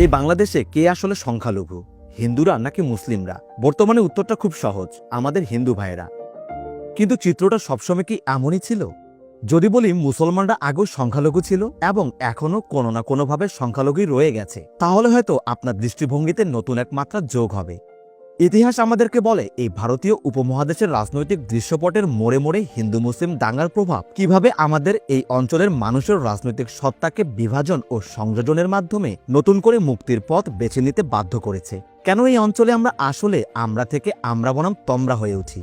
এই বাংলাদেশে কে আসলে সংখ্যালঘু? হিন্দুরা নাকি মুসলিমরা? বর্তমানে উত্তরটা খুব সহজ, আমাদের হিন্দু ভাইয়েরা। কিন্তু চিত্রটা সবসময় কি এমনই ছিল? যদি বলি মুসলমানরা আগেও সংখ্যালঘু ছিল এবং এখনও কোনো না কোনোভাবে সংখ্যালঘুই রয়ে গেছে, তাহলে হয়তো আপনার দৃষ্টিভঙ্গিতে নতুন এক মাত্রা যোগ হবে। ইতিহাস আমাদেরকে বলে, এই ভারতীয় উপমহাদেশের রাজনৈতিক দৃশ্যপটের মোড়ে মোড়ে হিন্দু মুসলিম দাঙ্গার প্রভাব। কীভাবে আমাদের এই অঞ্চলের মানুষের রাজনৈতিক সত্তাকে বিভাজন ও সংযোজনের মাধ্যমে নতুন করে মুক্তির পথ বেছে নিতে বাধ্য করেছে? কেন এই অঞ্চলে আমরা আসলে আমরা থেকে আমরা বনাম তমরা হয়ে উঠি?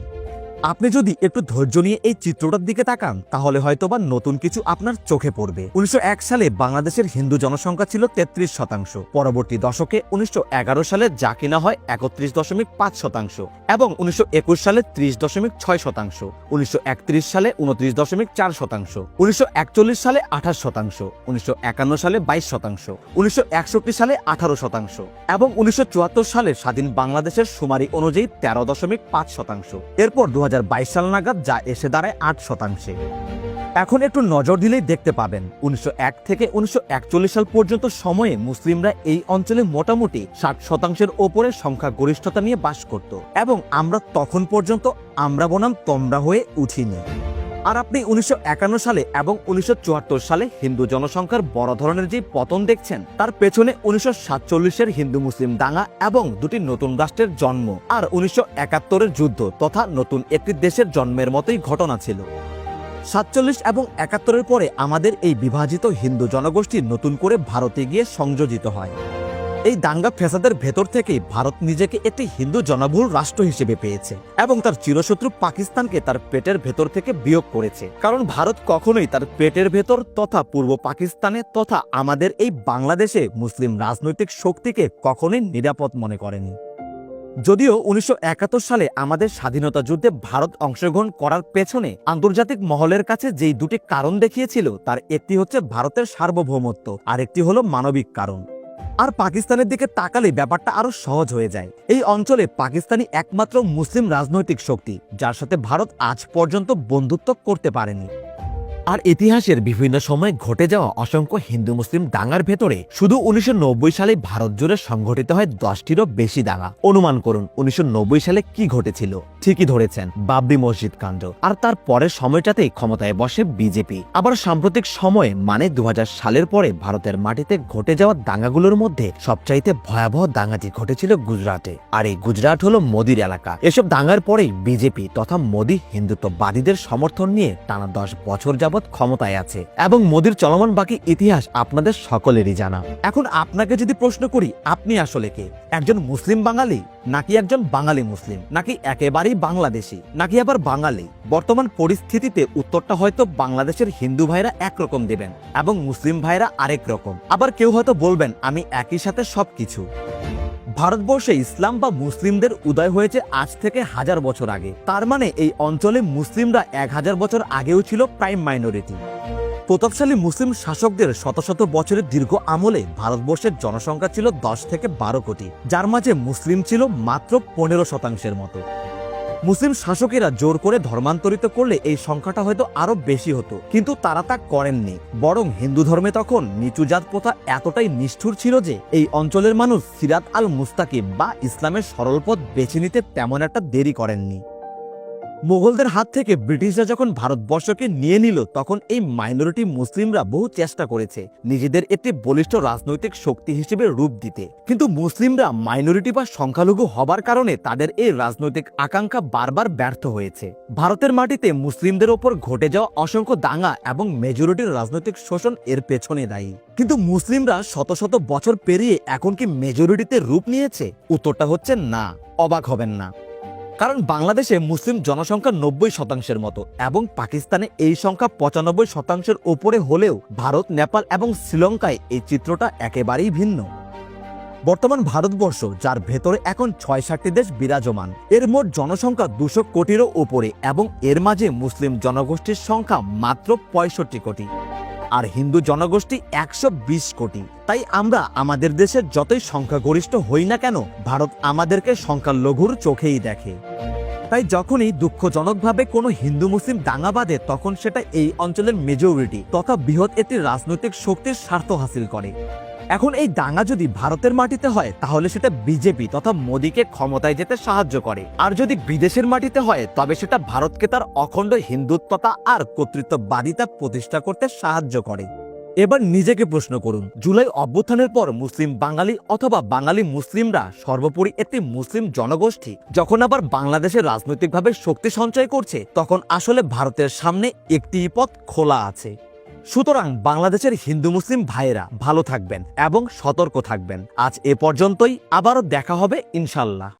আপনি যদি একটু ধৈর্য নিয়ে এই চিত্রটার দিকে তাকান, তাহলে হয়তোবা নতুন কিছু আপনার চোখে পড়বে। উনিশশো এক সালে বাংলাদেশের হিন্দু জনসংখ্যা ছিল তেত্রিশ শতাংশ। পরবর্তী দশকে উনিশশো এগারো সালে যা কিনা হয় একত্রিশ দশমিক পাঁচ শতাংশ এবং উনিশশো একুশ সালে ত্রিশ দশমিক ছয় শতাংশ। উনিশশো একত্রিশ সালে উনত্রিশ দশমিক চার শতাংশ। উনিশশো একচল্লিশ সালে আঠাশ শতাংশ। উনিশশো একান্ন সালে বাইশ শতাংশ। উনিশশো একষট্টি সালে আঠারো শতাংশ এবং উনিশশো চুয়াত্তর সালে স্বাধীন বাংলাদেশের সুমারি অনুযায়ী তেরো দশমিক পাঁচ শতাংশ। এরপর দু সাল নাগাদ যা এসে দাঁড়ায় আট শতাংশে। এখন একটু নজর দিলেই দেখতে পাবেন, উনিশশো এক থেকে উনিশশো একচল্লিশ সাল পর্যন্ত সময়ে মুসলিমরা এই অঞ্চলে মোটামুটি ষাট শতাংশের ওপরে সংখ্যা গরিষ্ঠতা নিয়ে বাস করত এবং আমরা তখন পর্যন্ত আমরা বনাম তমরা হয়ে উঠিনি। আর আপনি উনিশশো একান্ন সালে এবং উনিশশো চুয়াত্তর সালে হিন্দু জনসংখ্যার বড় ধরনের যে পতন দেখছেন, তার পেছনে উনিশশো সাতচল্লিশের হিন্দু মুসলিম দাঙ্গা এবং দুটি নতুন রাষ্ট্রের জন্ম আর উনিশশো একাত্তরের যুদ্ধ তথা নতুন একটি দেশের জন্মের মতোই ঘটনা ছিল। সাতচল্লিশ এবং একাত্তরের পরে আমাদের এই বিভাজিত হিন্দু জনগোষ্ঠী নতুন করে ভারতে গিয়ে সংযোজিত হয়। এই দাঙ্গা ফেসাদের ভেতর থেকেই ভারত নিজেকে একটি হিন্দু জনবহুল রাষ্ট্র হিসেবে পেয়েছে এবং তার চিরশত্রু পাকিস্তানকে তার পেটের ভেতর থেকে বিয়োগ করেছে। কারণ ভারত কখনোই তার পেটের ভেতর তথা পূর্ব পাকিস্তানে তথা আমাদের এই বাংলাদেশে মুসলিম রাজনৈতিক শক্তিকে কখনোই নিরাপদ মনে করেনি। যদিও উনিশশো একাত্তর সালে আমাদের স্বাধীনতা যুদ্ধে ভারত অংশগ্রহণ করার পেছনে আন্তর্জাতিক মহলের কাছে যেই দুটি কারণ দেখিয়েছিল, তার একটি হচ্ছে ভারতের সার্বভৌমত্ব আর একটি হলো মানবিক কারণ। আর পাকিস্তানের দিকে তাকালে ব্যাপারটা আরও সহজ হয়ে যায়। এই অঞ্চলে পাকিস্তানি একমাত্র মুসলিম রাজনৈতিক শক্তি, যার সাথে ভারত আজ পর্যন্ত বন্ধুত্ব করতে পারেনি। আর ইতিহাসের বিভিন্ন সময় ঘটে যাওয়া অসংখ্য হিন্দু মুসলিম দাঙ্গার ভেতরে শুধু উনিশশো নব্বই সালে ভারত জুড়ে সংঘটিত হয় দশটিরও বেশি দাঙ্গা। অনুমান করুন, উনিশশো সালে কি ঘটেছিল? ঠিকই ধরেছেন, বাবরি মসজিদ কাণ্ড। আর তার পরের সময়টাতেই ক্ষমতায় বসে বিজেপি। আবার সাম্প্রতিক সময়ে মানে দু হাজার সালের পরে ভারতের মাটিতে ঘটে যাওয়া দাঙ্গাগুলোর মধ্যে সবচাইতে ভয়াবহ দাঙ্গাটি ঘটেছিল গুজরাটে। আর এই গুজরাট হলো মোদির এলাকা। এসব দাঙ্গার পরেই বিজেপি তথা মোদি হিন্দুত্ববাদীদের সমর্থন নিয়ে টানা দশ বছর যাবৎ ক্ষমতায় আছে এবং মোদির চলমান বাকি ইতিহাস আপনাদের সকলেরই জানা। এখন আপনাকে যদি প্রশ্ন করি, আপনি আসলে কে? একজন মুসলিম বাঙালি নাকি একজন বাঙালি মুসলিম? নাকি একেবারেই বাংলাদেশি? নাকি আবার বাঙালি? বর্তমান পরিস্থিতিতে উত্তরটা হয়তো বাংলাদেশের হিন্দু ভাইরা একরকম দেবেন এবং মুসলিম ভাইরা আরেক রকম। আবার কেউ হয়তো বলবেন, আমি একই সাথে সবকিছু। ভারতবর্ষে ইসলাম বা মুসলিমদের উদয় হয়েছে আজ থেকে হাজার বছর আগে। তার মানে এই অঞ্চলে মুসলিমরা এক হাজার বছর আগেও ছিল প্রাইম মাইনরিটি প্রতাপশালী মুসলিম শাসকদের শত শত বছরের দীর্ঘ আমলে ভারতবর্ষের জনসংখ্যা ছিল দশ থেকে বারো কোটি। যার মাঝে মুসলিম ছিল মাত্র পনেরো শতাংশের মতো। মুসলিম শাসকেরা জোর করে ধর্মান্তরিত করলে এই সংখ্যাটা হয়তো আরও বেশি হতো। কিন্তু তারা তা করেননি। বরং হিন্দু ধর্মে তখন নিচু জাত প্রথা এতটাই নিষ্ঠুর ছিল যে এই অঞ্চলের মানুষ সিরাত আল মুস্তাকিব বা ইসলামের সরল পথ বেছে নিতে তেমন একটা দেরি করেননি। মোগলদের হাত থেকে ব্রিটিশরা যখন ভারতবর্ষকে নিয়ে নিল, তখন এই মাইনরিটি মুসলিমরা বহু চেষ্টা করেছে নিজেদের একটি বলিষ্ঠ রাজনৈতিক শক্তি হিসেবে রূপ দিতে। কিন্তু মুসলিমরা মাইনরিটি বা সংখ্যালঘু হবার কারণে তাদের এই রাজনৈতিক আকাঙ্ক্ষা বারবার ব্যর্থ হয়েছে। ভারতের মাটিতে মুসলিমদের ওপর ঘটে যাওয়া অসংখ্য দাঙ্গা এবং মেজরিটির রাজনৈতিক শোষণ এর পেছনে দায়ী। কিন্তু মুসলিমরা শত শত বছর পেরিয়ে এখন কি মেজরিটিতে রূপ নিয়েছে? উত্তরটা হচ্ছে না। অবাক হবেন না। কারণ বাংলাদেশে মুসলিম জনসংখ্যা নব্বই শতাংশের মতো এবং পাকিস্তানে এই সংখ্যা পঁচানব্বই শতাংশের ওপরে হলেও ভারত, নেপাল এবং শ্রীলঙ্কায় এই চিত্রটা একেবারেই ভিন্ন। বর্তমান ভারতবর্ষ, যার ভেতরে এখন ছয় সাতটি দেশ বিরাজমান, এর মোট জনসংখ্যা দুশো কোটিরও ওপরে এবং এর মাঝে মুসলিম জনগোষ্ঠীর সংখ্যা মাত্র পঁয়ষট্টি কোটি। আর হিন্দু জনগোষ্ঠী একশো বিশ কোটি। তাই আমরা আমাদের দেশের যতই সংখ্যাগরিষ্ঠ হই না কেন, ভারত আমাদেরকে সংখ্যালঘুর চোখেই দেখে। তাই যখনই দুঃখজনকভাবে কোনো হিন্দু মুসলিম দাঙ্গা বাঁধে, তখন সেটা এই অঞ্চলের মেজরিটি তথা বৃহৎ একটি রাজনৈতিক শক্তির স্বার্থ হাসিল করে। এখন এই দাঙ্গা যদি ভারতের মাটিতে হয়, তাহলে সেটা বিজেপি তথা মোদীকে ক্ষমতায় যেতে সাহায্য করে। আর যদি বিদেশের মাটিতে হয়, তবে সেটা ভারতকে তার অখণ্ড হিন্দুত্বতা আর কর্তৃত্ববাদিতা প্রতিষ্ঠা করতে সাহায্য করে। এবার নিজেকে প্রশ্ন করুন, জুলাই অভ্যুত্থানের পর মুসলিম বাঙালি অথবা বাঙালি মুসলিমরা সর্বোপরি একটি মুসলিম জনগোষ্ঠী? যখন আবার বাংলাদেশে রাজনৈতিকভাবে শক্তি সঞ্চয় করছে, তখন আসলে ভারতের সামনে একটি পথ খোলা আছে। সুতরাং বাংলাদেশের হিন্দু মুসলিম ভাইয়েরা ভালো থাকবেন এবং সতর্ক থাকবেন। আজ এ পর্যন্তই। আবারও দেখা হবে ইনশাল্লাহ।